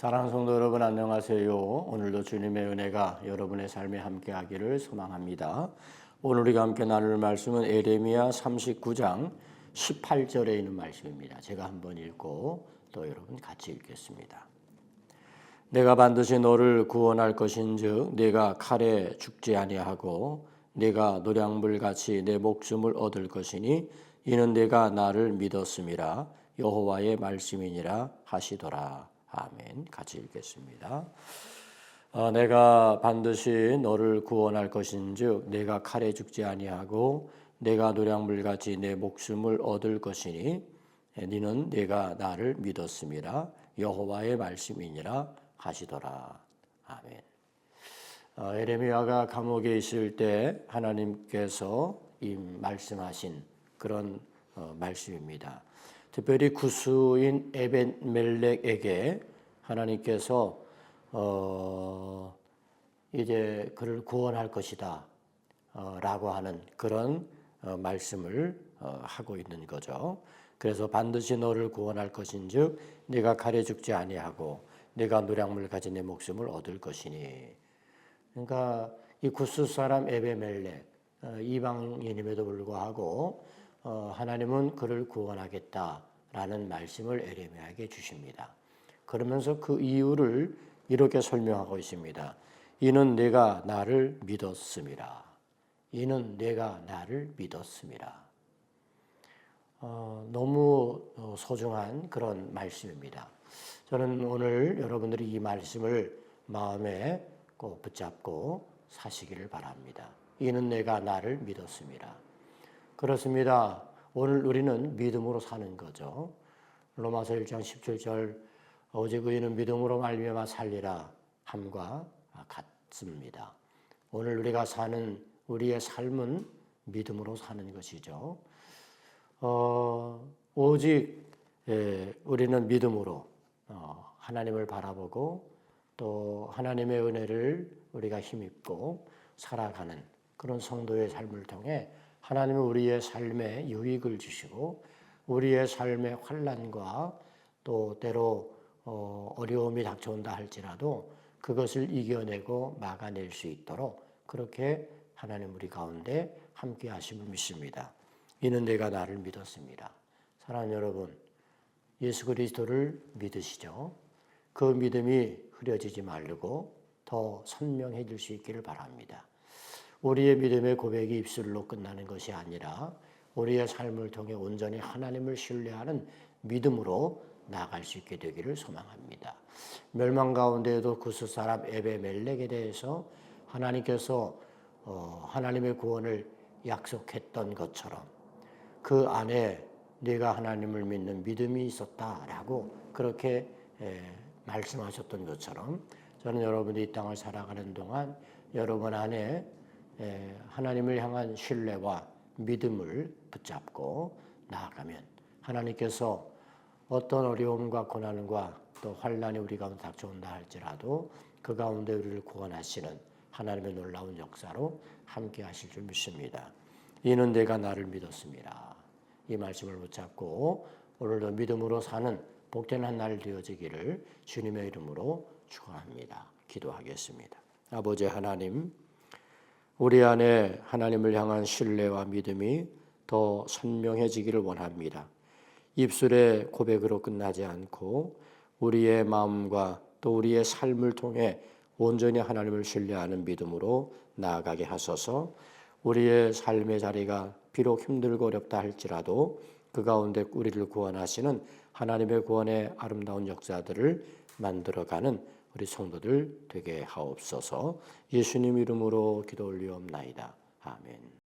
사랑하는 성도 여러분 안녕하세요. 오늘도 주님의 은혜가 여러분의 삶에 함께 하기를 소망합니다. 오늘 우리가 함께 나눌 말씀은 에레미야 39장 18절에 있는 말씀입니다. 제가 한번 읽고 또 여러분 같이 읽겠습니다. 내가 반드시 너를 구원할 것인즉 내가 칼에 죽지 아니하고 내가 노량물 같이 내 목숨을 얻을 것이니 이는 내가 나를 믿었음이라 여호와의 말씀이니라 하시더라. 아멘. 같이 읽겠습니다. 어, 내가 반드시 너를 구원할 것인즉 내가 칼에 죽지 아니하고 내가 노량물 같이 내 목숨을 얻을 것이니 니는 내가 나를 믿었음이라 여호와의 말씀이니라 하시더라. 아멘. 어, 에레미야가 감옥에 있을 때 하나님께서 이 말씀하신 그런 어, 말씀입니다. 특별히 구수인 에벤멜렉에게 하나님께서 어, 이제 그를 구원할 것이다 어, 라고 하는 그런 어, 말씀을 어, 하고 있는 거죠. 그래서 반드시 너를 구원할 것인즉 네가 칼에 죽지 아니하고 네가 노량물 가진 내 목숨을 얻을 것이니 그러니까 이 구스 사람 에베멜렉 어, 이방인임에도 불구하고 어, 하나님은 그를 구원하겠다 라는 말씀을 에레미야에게 주십니다. 그러면서 그 이유를 이렇게 설명하고 있습니다. 이는 내가 나를 믿었음이라. 이는 내가 나를 믿었음이라. 어, 너무 어, 소중한 그런 말씀입니다. 저는 오늘 여러분들이 이 말씀을 마음에 꼭 붙잡고 사시기를 바랍니다. 이는 내가 나를 믿었습니다. 그렇습니다. 오늘 우리는 믿음으로 사는 거죠. 로마서 1장 17절 오직 의인은 믿음으로 말미암아 살리라 함과 같습니다. 오늘 우리가 사는 우리의 삶은 믿음으로 사는 것이죠. 어, 오직 예, 우리는 믿음으로 어, 하나님을 바라보고 또 하나님의 은혜를 우리가 힘입고 살아가는 그런 성도의 삶을 통해 하나님은 우리의 삶에 유익을 주시고 우리의 삶의 환란과 또 때로 어, 어려움이 닥쳐온다 할지라도 그것을 이겨내고 막아낼 수 있도록 그렇게 하나님 우리 가운데 함께 하심을 믿습니다. 이는 내가 나를 믿었습니다. 사랑하는 여러분, 예수 그리스도를 믿으시죠? 그 믿음이 흐려지지 말고 더 선명해질 수 있기를 바랍니다. 우리의 믿음의 고백이 입술로 끝나는 것이 아니라 우리의 삶을 통해 온전히 하나님을 신뢰하는 믿음으로 나아갈 수 있게 되기를 소망합니다. 멸망 가운데에도 구스 사람 에베멜렉에 대해서 하나님께서 어, 하나님의 구원을 약속했던 것처럼 그 안에 네가 하나님을 믿는 믿음이 있었다라고 그렇게 에, 말씀하셨던 것처럼 저는 여러분이 이 땅을 살아가는 동안 여러분 안에 에, 하나님을 향한 신뢰와 믿음을 붙잡고 나아가면 하나님께서 어떤 어려움과 고난과 또 환란이 우리 가운데 닥쳐온다 할지라도 그 가운데 우리를 구원하시는 하나님의 놀라운 역사로 함께 하실 줄 믿습니다. 이는 내가 나를 믿었습니다. 이 말씀을 붙잡고 오늘도 믿음으로 사는 복된 한 날 되어지기를 주님의 이름으로 축원합니다. 기도하겠습니다. 아버지 하나님, 우리 안에 하나님을 향한 신뢰와 믿음이 더 선명해지기를 원합니다. 입술의 고백으로 끝나지 않고 우리의 마음과 또 우리의 삶을 통해 온전히 하나님을 신뢰하는 믿음으로 나아가게 하소서 우리의 삶의 자리가 비록 힘들고 어렵다 할지라도 그 가운데 우리를 구원하시는 하나님의 구원의 아름다운 역사들을 만들어가는 우리 성도들 되게 하옵소서 예수님 이름으로 기도 올리옵나이다. 아멘.